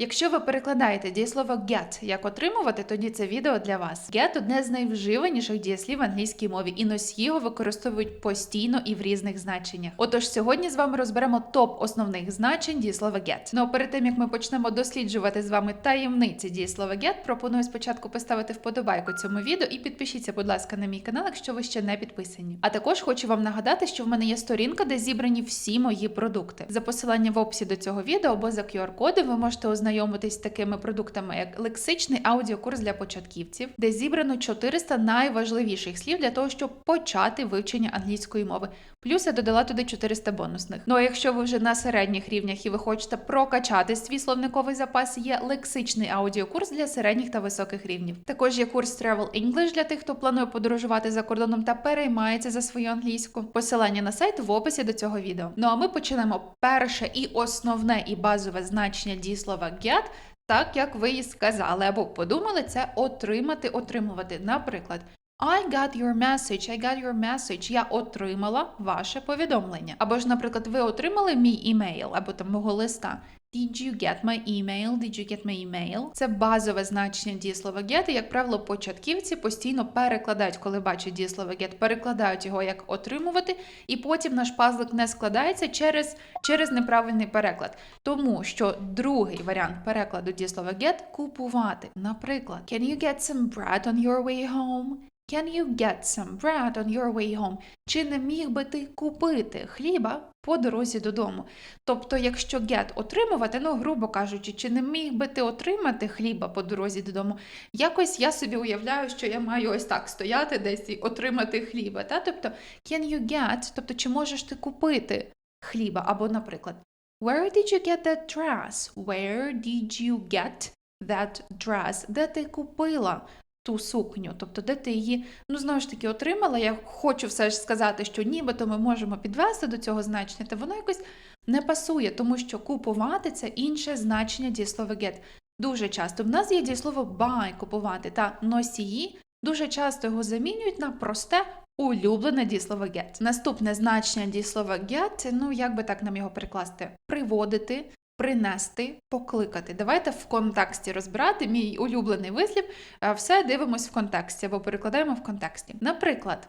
Якщо ви перекладаєте дієслово get як отримувати, тоді це відео для вас. Get – одне з найвживаніших дієслів в англійській мові, і носії його використовують постійно і в різних значеннях. Отож, сьогодні з вами розберемо топ основних значень дієслова get. Ну а перед тим як ми почнемо досліджувати з вами таємниці дієслова get, пропоную спочатку поставити вподобайку цьому відео і підпишіться, будь ласка, на мій канал, якщо ви ще не підписані. А також хочу вам нагадати, що в мене є сторінка, де зібрані всі мої продукти. За посиланням в описі до цього відео або за QR-кодом ви можете ознайомитись з такими продуктами, як лексичний аудіокурс для початківців, де зібрано 400 найважливіших слів для того, щоб почати вивчення англійської мови. Плюс я додала туди 400 бонусних. Ну а якщо ви вже на середніх рівнях і ви хочете прокачати свій словниковий запас, є лексичний аудіокурс для середніх та високих рівнів. Також є курс Travel English для тих, хто планує подорожувати за кордоном та переймається за свою англійську. Посилання на сайт в описі до цього відео. Ну а ми почнемо перше і основне і базове значення дієслова get, так як ви і сказали або подумали, це отримати, отримувати. Наприклад. I got your message, I got your message. Я отримала ваше повідомлення. Або ж, наприклад, ви отримали мій імейл, або там мого листа. Did you get my email? Did you get my email? Це базове значення дієслова get, і, як правило, початківці постійно перекладають, коли бачать дієслово get, перекладають його як отримувати, і потім наш пазлик не складається через, через неправильний переклад. Тому що другий варіант перекладу дієслова get купувати. Наприклад, Can you get some bread on your way home? Can you get some bread on your way home? Чи не міг би ти купити хліба по дорозі додому? Тобто, якщо get отримувати, ну, грубо кажучи, чи не міг би ти отримати хліба по дорозі додому? Якось я собі уявляю, що я маю ось так стояти десь і отримати хліба. Та? Тобто, can you get, тобто, чи можеш ти купити хліба? Або, наприклад, Where did you get that dress? Where did you get that dress? Де ти купила ту сукню? Тобто, де ти її, ну, знову ж таки, отримала. Я хочу все ж сказати, що нібито ми можемо підвести до цього значення, та воно якось не пасує, тому що купувати це інше значення дієслова get. Дуже часто в нас є дієслово buy – купувати та носії. Дуже часто його замінюють на просте улюблене дієслово get. Наступне значення дієслова get, ну як би так нам його перекласти? Приводити, принести, покликати. Давайте в контексті розбирати мій улюблений вислів. Е, Все дивимось в контексті або перекладаємо в контексті. Наприклад,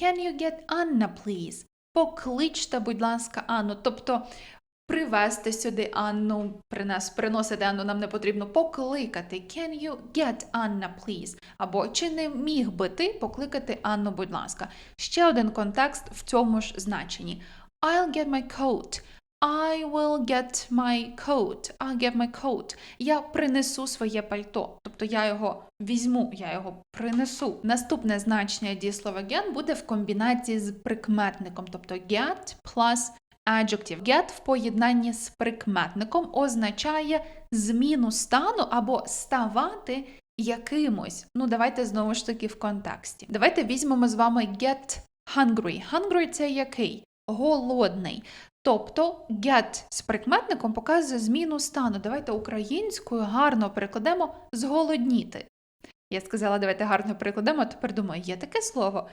Can you get Anna, please? Покличте, будь ласка, Анну. Тобто привезти сюди Анну, принес, приносити Анну нам не потрібно покликати. Can you get Anna, please? Або чи не міг би ти покликати Анну, будь ласка? Ще один контекст в цьому ж значенні. I'll get my coat. I will get my coat. I'll get my coat. Я принесу своє пальто. Тобто я його візьму, я його принесу. Наступне значення дієслова get буде в комбінації з прикметником, тобто get plus adjective. Get в поєднанні з прикметником означає зміну стану або ставати якимось. Ну, давайте знову ж таки в контексті. Давайте візьмемо з вами get hungry. Hungry – це який? Голодний. Тобто get з прикметником показує зміну стану. Давайте українською гарно перекладемо зголодніти. Я сказала, давайте гарно перекладемо, а тепер думаю, є таке слово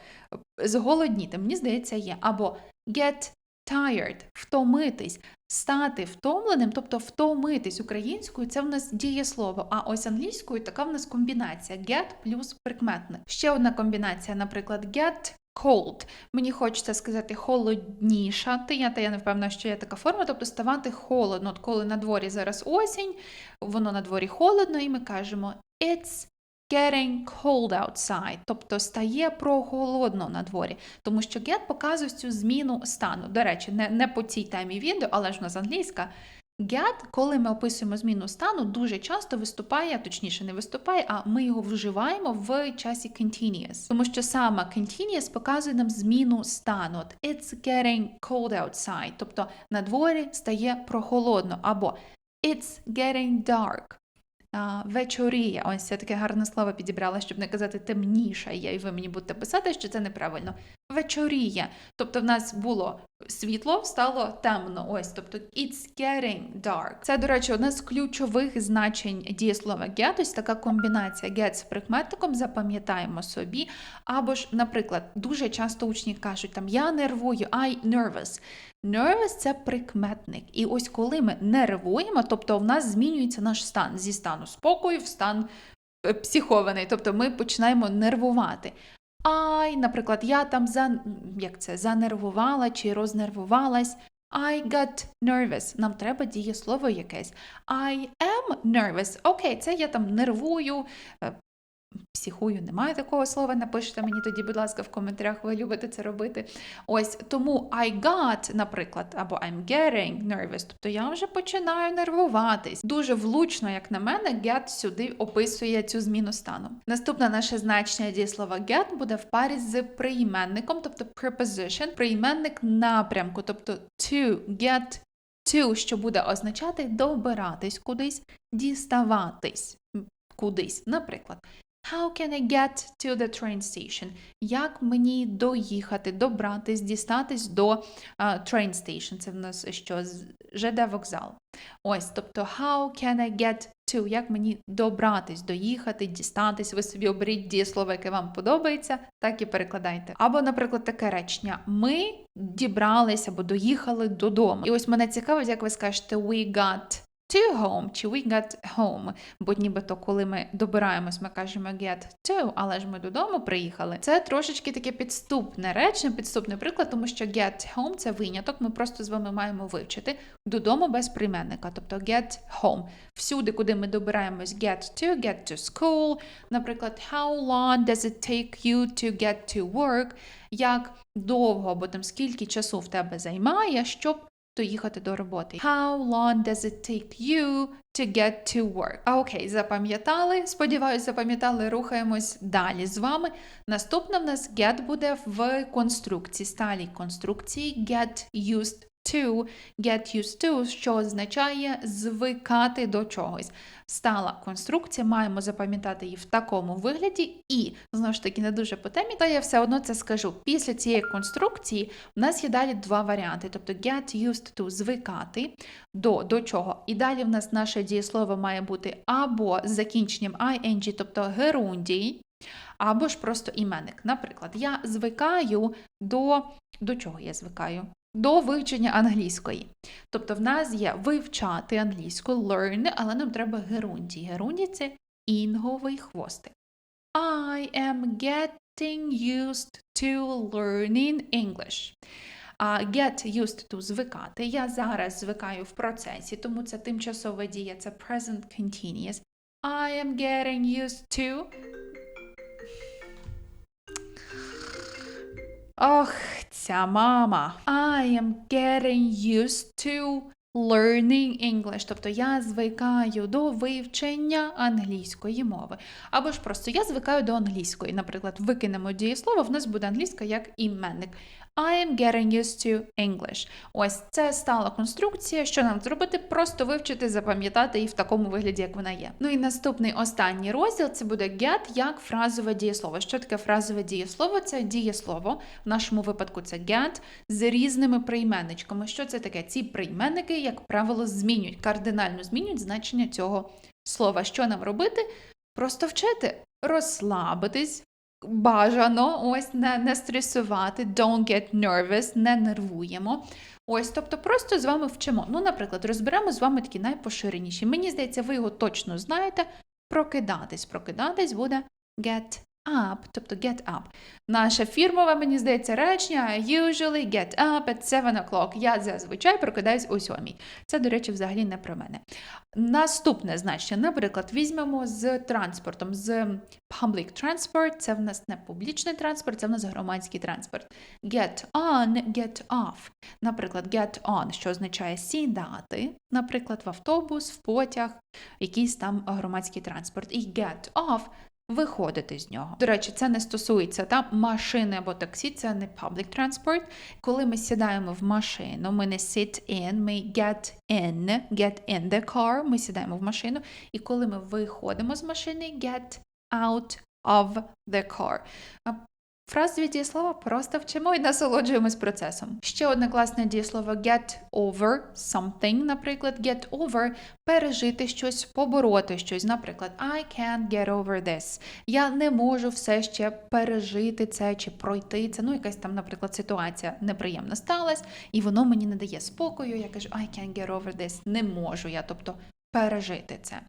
зголодніти. Мені здається, є. Або get tired втомитись, стати втомленим, тобто втомитись українською, це в нас дієслово, а ось англійською така в нас комбінація get плюс прикметник. Ще одна комбінація, наприклад, get cold. Мені хочеться сказати холоднішати. Та я не впевнена, що є така форма, тобто ставати холодно. От коли на дворі зараз осінь, воно на дворі холодно, і ми кажемо it's getting cold outside, тобто стає прохолодно на дворі. Тому що get показує цю зміну стану. До речі, не, не по цій темі відео, але ж у нас англійська. Get, коли ми описуємо зміну стану, дуже часто виступає, точніше не виступає, а ми його вживаємо в часі continuous. Тому що саме continuous показує нам зміну стану. It's getting cold outside, тобто на дворі стає прохолодно, або It's getting dark. Вечоріє. Ось я таке гарне слово підібрала, щоб не казати темніша є, і ви мені будете писати, що це неправильно. вечоріє. Тобто в нас було світло, стало темно. Ось, тобто it's getting dark. Це, до речі, одне з ключових значень дієслова get. Ось така комбінація get з прикметником, запам'ятаємо собі. Або ж, наприклад, дуже часто учні кажуть, там я нервую, I nervous. Nervous – це прикметник. І ось коли ми нервуємо, тобто в нас змінюється наш стан зі стану спокою в стан е, психований, тобто ми починаємо нервувати. I, наприклад, я там за, як це, занервувала чи рознервувалась. I got nervous. Нам треба дієслово якесь. I am nervous. Окей, це я там нервую. Психую, немає такого слова. Напишіть мені тоді, будь ласка, в коментарях, ви любите це робити. Ось тому I got, наприклад, або I'm getting nervous, тобто я вже починаю нервуватись. Дуже влучно, як на мене, get сюди описує цю зміну стану. Наступне наше значення дієслова get буде в парі з прийменником, тобто preposition, прийменник напрямку, тобто to get to, що буде означати добиратись кудись, діставатись кудись. Наприклад. How can I get to the train station? Як мені доїхати, добратись, дістатись до а, train station? Це в нас що? ЖД вокзал. Ось, тобто, how can I get to? Як мені добратись, доїхати, дістатись? Ви собі оберіть дієслово, яке вам подобається, так і перекладайте. Або, наприклад, таке речення: Ми дібрались або доїхали додому. І ось мене цікавить, як ви скажете we got to home чи we got home. Бо нібито, коли ми добираємось, ми кажемо get to, але ж ми додому приїхали. Це трошечки таке підступне речення, підступний приклад, тому що get home це виняток. Ми просто з вами маємо вивчити додому без прийменника, тобто get home. Всюди, куди ми добираємось get to, get to school. Наприклад, how long does it take you to get to work? Як довго або там скільки часу в тебе займає, щоб доїхати до роботи. How long does it take you to get to work? А окей, запам'ятали. Сподіваюсь, запам'ятали. Рухаємось далі з вами. Наступне в нас get буде в конструкції, сталій конструкції get used to, get used to, що означає звикати до чогось. Стала конструкція, маємо запам'ятати її в такому вигляді, і знову ж таки не дуже по темі, та я все одно це скажу. Після цієї конструкції в нас є далі два варіанти: тобто get used to звикати до, до чого. І далі в нас наше дієслово має бути або з закінченням ing, тобто герундій, або ж просто іменник. Наприклад, я звикаю до. До чого я звикаю? До вивчення англійської. Тобто в нас є вивчати англійську, learn, але нам треба герундій. Герундій – це інговий хвостик. I am getting used to learning English. Get used to звикати. Я зараз звикаю в процесі, тому це тимчасова дія, це present continuous. I am getting used to. Ох, ця мама. I am getting used to learning English. Тобто я звикаю до вивчення англійської мови. Або ж просто я звикаю до англійської. Наприклад, викинемо дієслово, в нас буде англійська як іменник. I am getting used to English. Ось це стала конструкція. Що нам зробити? Просто вивчити, запам'ятати її в такому вигляді, як вона є. Ну і наступний останній розділ це буде get як фразове дієслово. Що таке фразове дієслово? Це дієслово. В нашому випадку це get з різними прийменничками. Що це таке? Ці прийменники, як правило, змінюють, кардинально змінюють значення цього слова. Що нам робити? Просто вчити, розслабитись. Бажано ось не, не стресувати, don't get nervous, не нервуємо. Ось, тобто просто з вами вчимо. Ну, наприклад, розберемо з вами такі найпоширеніші. Мені здається, ви його точно знаєте. Прокидатись. Прокидатись буде get up, тобто get up. Наша фірмова, мені здається, речення usually get up at 7 o'clock. Я зазвичай прокидаюсь о 7. Це, до речі, взагалі не про мене. Наступне значення, наприклад, візьмемо з транспортом, з public transport, це в нас не публічний транспорт, це в нас громадський транспорт. Get on, get off. Наприклад, get on, що означає сідати, наприклад, в автобус, в потяг, якийсь там громадський транспорт. І get off виходити з нього. До речі, це не стосується там машини або таксі, це не public transport. Коли ми сідаємо в машину, ми не sit in, ми get in, get in the car, ми сідаємо в машину. І коли ми виходимо з машини, get out of the car. А Фразові дієслова просто вчимо і насолоджуємось процесом. Ще одне класне дієслово get over something, наприклад, get over пережити щось, побороти щось. Наприклад, I can't get over this. Я не можу все ще пережити це чи пройти це. Ну, якась там, наприклад, ситуація неприємна сталася, і воно мені не дає спокою. Я кажу, I can't get over this. Не можу я, тобто пережити це.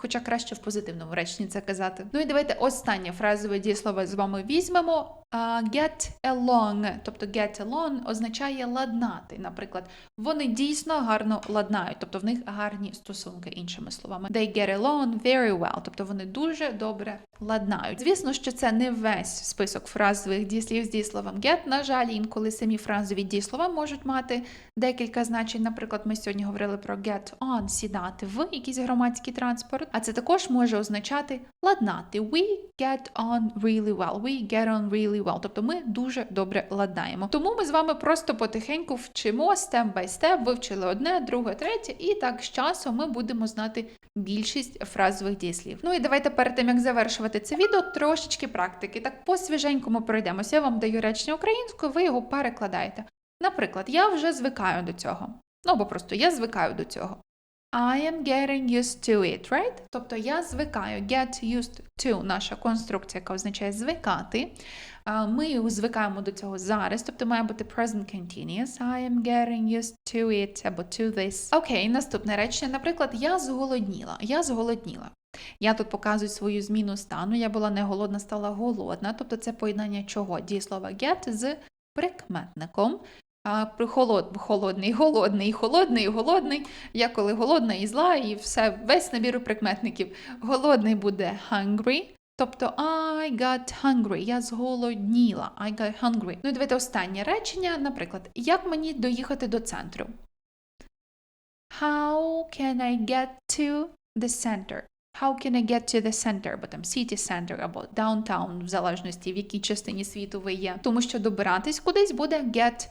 Хоча краще в позитивному реченні це казати. Ну і давайте останнє фразове дієслово з вами візьмемо. Get along, тобто get along означає ладнати. Наприклад, вони дійсно гарно ладнають, тобто в них гарні стосунки, іншими словами. They get along very well, тобто вони дуже добре ладнають. Звісно, що це не весь список фразових дієслів з дієсловом get. На жаль, інколи самі фразові дієслова можуть мати декілька значень. Наприклад, ми сьогодні говорили про get on, сідати в якийсь громадський транспорт, а це також може означати ладнати. We get on really well. We get on really well. Тобто ми дуже добре ладнаємо. Тому ми з вами просто потихеньку вчимо степ бай степ, вивчили одне, друге, третє, і так з часом ми будемо знати більшість фразових дієслів. Ну і давайте перед тим як завершувати це відео, трошечки практики. Так по свіженькому пройдемося. Я вам даю речення українською, ви його перекладаєте. Наприклад, я вже звикаю до цього. Ну або просто я звикаю до цього. I am getting used to it, right? Тобто я звикаю. Get used to наша конструкція, яка означає звикати. Ми звикаємо до цього зараз, тобто має бути present continuous. I am getting used to it або to this. Окей, наступне речення. Наприклад, я зголодніла. Я зголодніла. Я тут показую свою зміну стану. Я була не голодна, стала голодна. Тобто це поєднання чого? Дієслова get з прикметником. Холод, холодний, голодний, холодний, голодний. Я коли голодна і зла, і все, весь набір прикметників. Голодний буде hungry, тобто I got hungry, я зголодніла, I got hungry. Ну і давайте останнє речення, наприклад, як мені доїхати до центру? How can I get to the center? How can I get to the center? Або там city center, або downtown, в залежності, в якій частині світу ви є. Тому що добиратись кудись буде get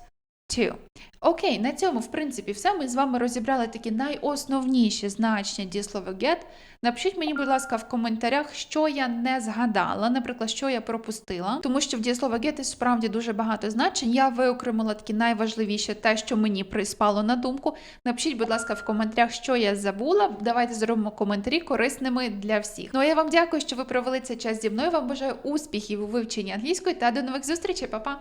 to. Окей, на цьому, в принципі, все. Ми з вами розібрали такі найосновніші значення дієслова get. Напишіть мені, будь ласка, в коментарях, що я не згадала, наприклад, що я пропустила, тому що в дієслова get справді дуже багато значень. Я виокремила такі найважливіші, те, що мені приспало на думку. Напишіть, будь ласка, в коментарях, що я забула. Давайте зробимо коментарі корисними для всіх. Ну а я вам дякую, що ви провели цей час зі мною. Вам бажаю успіхів у вивченні англійської та до нових зустрічей, Па-па!